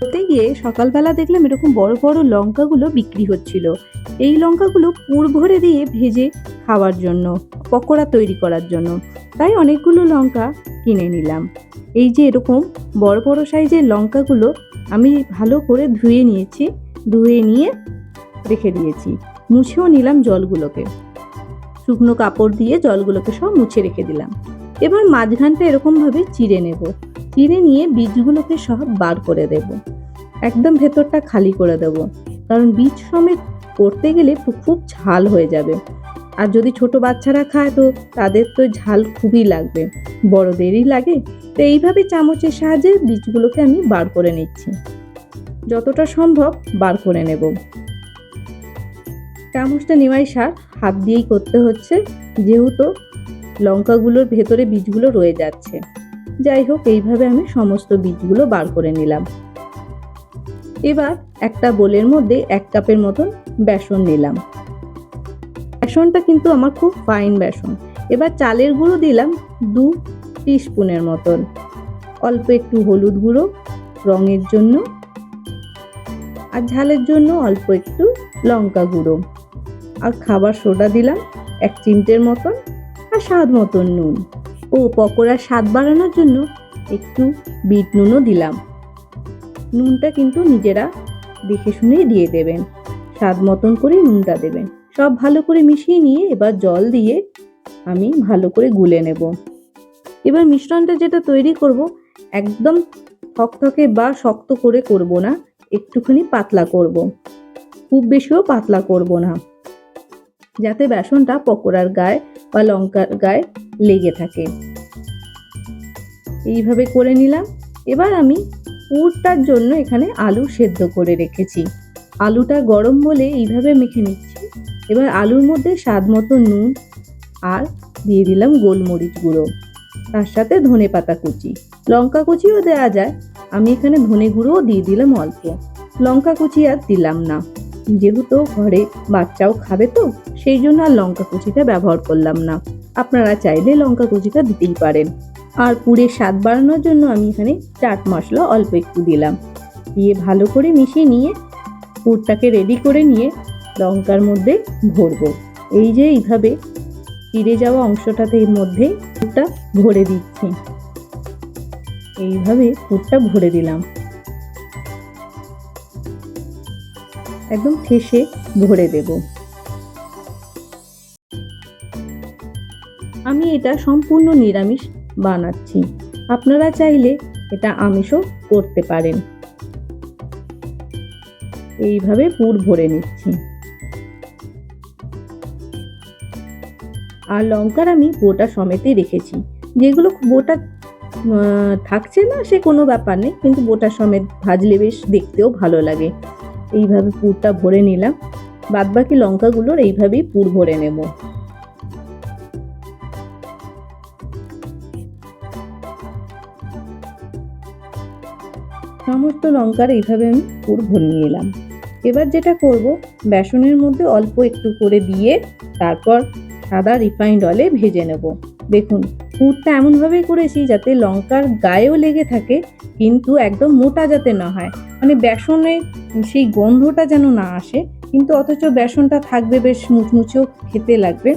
করতে গিয়ে সকালবেলা দেখলাম এরকম বড় বড় লঙ্কাগুলো বিক্রি হচ্ছিল। এই লঙ্কাগুলো পুর ভরে দিয়ে ভেজে খাওয়ার জন্য, পকোড়া তৈরি করার জন্য। তাই অনেকগুলো লঙ্কা কিনে নিলাম। এই যে এরকম বড় বড় সাইজের লঙ্কাগুলো আমি ভালো করে ধুয়ে নিয়েছি, ধুয়ে নিয়ে রেখে দিয়েছি। মুছেও নিলাম জলগুলোকে। শুকনো কাপড় দিয়ে জলগুলোকে সব মুছে রেখে দিলাম। এবার মাঝখানটা এরকমভাবে চিড়ে নেব। চিড়ে নিয়ে বীজগুলোকে সব বার করে দেব। একদম ভেতরটা খালি করে দেব। কারণ বীজ সমেত করতে গেলে খুব ঝাল হয়ে যাবে। আর যদি ছোট বাচ্চারা খায় তো তাদের তো ঝাল খুবই লাগবে। বড়দেরই লাগে, তো এইভাবে চামচের সাহায্যে বীজগুলোকে আমি বার করে নিচ্ছি। যতটা সম্ভব বার করে নেব। চামচটা নেওয়াই সার, হাত দিয়েই করতে হচ্ছে। যেহেতু লঙ্কাগুলোর ভেতরে বীজগুলো রয়ে যাচ্ছে। যাই হোক, এইভাবে আমি সমস্ত বীজগুলো বার করে নিলাম। এবার একটা বোলের মধ্যে এক কাপের মতন বেসন নিলাম। বেসনটা কিন্তু আমার খুব ফাইন বেসন। এবার চালের গুঁড়ো দিলাম দু স্পুনের মতন। অল্প একটু হলুদ গুঁড়ো রঙের জন্য আর ঝালের জন্য অল্প একটু লঙ্কা গুঁড়ো। আর খাবার সোডা দিলাম এক চিমটের মতন আর স্বাদ মতন নুন। ও পকোড়ার স্বাদ বাড়ানোর জন্য একটু বিট নুনও দিলাম। নুনটা কিন্তু নিজেরা দেখে শুনেই দিয়ে দেবেন। স্বাদ মতন করে নুনটা দেবেন। সব ভালো করে মিশিয়ে নিয়ে এবার জল দিয়ে আমি ভালো করে গুলে নেব। এবার মিশ্রণটা যেটা তৈরি করব, একদম থকথকে বা শক্ত করে করব না, একটুখানি পাতলা করব। খুব বেশিও পাতলা করব না। যাতে বেসনটা পকোড়ার গায়ে বা লঙ্কার গায়ে লেগে থাকে। এইভাবে করে নিলাম। এবার আমি পুরটার জন্য এখানে আলু সেদ্ধ করে রেখেছি। আলুটা গরম বলে এইভাবে মেখে নিচ্ছি। এবার আলুর মধ্যে স্বাদ মতো নুন আর দিয়ে দিলাম গোলমরিচ গুঁড়ো। তার সাথে ধনে পাতা কুচি। লঙ্কা কুচিও দেওয়া যায়। আমি এখানে ধনে গুঁড়োও দিয়ে দিলাম অল্প। লঙ্কা কুচি আর দিলাম না। যেহেতু ঘরে বাচ্চাও খাবে তো সেই জন্য আর লঙ্কা কুচিটা ব্যবহার করলাম না। আপনারা চাইলে লঙ্কা কুচিটা দিতেই পারেন। আর পুরের স্বাদ বাড়ানোর জন্য আমি এখানে চাট মশলা অল্প একটু দিলাম। দিয়ে ভালো করে মিশিয়ে নিয়ে পুরটাকে রেডি করে নিয়ে লঙ্কার মধ্যে ভরবো। এই যে এইভাবে চিড়ে যাওয়া অংশটাতে মধ্যে পুরটা ভরে দিচ্ছি। এইভাবে পুরটা ভরে দিলাম। একদম ঠেসে ভরে দেব। আমি এটা সম্পূর্ণ নিরামিষ বানাচ্ছি। আপনারা চাইলে এটা আমিষও করতে পারেন। এইভাবে পুর ভরে নিচ্ছি। আর লঙ্কার আমি বোটা সমেতই রেখেছি। যেগুলো বোটা থাকছে না, সে কোনো ব্যাপার নেই, কিন্তু বোটা সমেত ভাজলে বেশ দেখতেও ভালো লাগে। এইভাবে পুরটা ভরে নিলাম। বাদবাকি লঙ্কাগুলোর এইভাবেই পুর ভরে নেব। সমস্ত লঙ্কার এইভাবে আমি পুর ভরে নিলাম। এবার যেটা করব, বেসনের মধ্যে অল্প একটু করে দিয়ে তারপর সাদা রিফাইন্ড অয়েলে ভেজে নেব। দেখুন, পুরটা এমনভাবে করেছি যাতে লঙ্কার গায়েও লেগে থাকে, কিন্তু একদম মোটা যাতে না হয়। মানে বেসনে সেই গন্ধটা যেন না আসে, কিন্তু অথচ বেসনটা থাকবে বেশ মুচমুচেও খেতে লাগবে।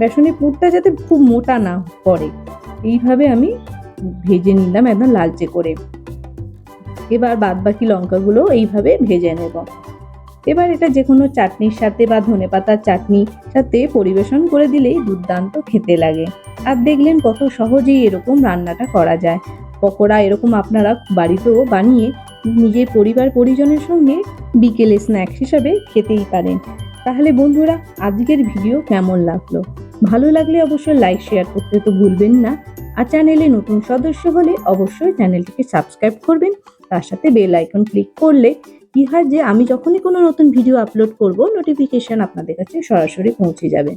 বেসনের পুরটা যাতে খুব মোটা না পড়ে, এইভাবে আমি ভেজে নিলাম একদম লালচে করে। এবার বাদবাকি লঙ্কাগুলো এইভাবে ভেজে নেব। এবার এটা যে কোনো চাটনির সাথে বা ধনেপাতার চাটনির সাথে পরিবেশন করে দিলেই দুর্দান্ত খেতে লাগে। আর দেখলেন কত সহজেই এরকম রান্নাটা করা যায়। পকোড়া এরকম আপনারা বাড়িতেও বানিয়ে নিজের পরিবার পরিজনের সঙ্গে বিকেলে স্ন্যাক্স হিসাবে খেতেই পারেন। তাহলে বন্ধুরা, আজকের ভিডিও কেমন লাগল? ভালো লাগলে অবশ্যই লাইক, শেয়ার করতে তো ভুলবেন না। আর চ্যানেলে নতুন সদস্য হলে অবশ্যই চ্যানেলটিকে সাবস্ক্রাইব করবেন। তার সাথে বেল আইকন ক্লিক করলে কি হয় যে আমি যখনই কোনো নতুন ভিডিও আপলোড করব নোটিফিকেশান আপনাদের কাছে সরাসরি পৌঁছে যাবে।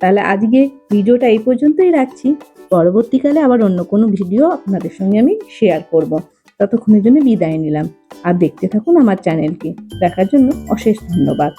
তাহলে আজকে ভিডিওটা এই পর্যন্তই রাখছি। পরবর্তীকালে আবার অন্য কোনো ভিডিও আপনাদের সঙ্গে আমি শেয়ার করব। ততক্ষণের জন্য বিদায় নিলাম। আর দেখতে থাকুন আমার চ্যানেলকে দেখার জন্য অশেষ ধন্যবাদ।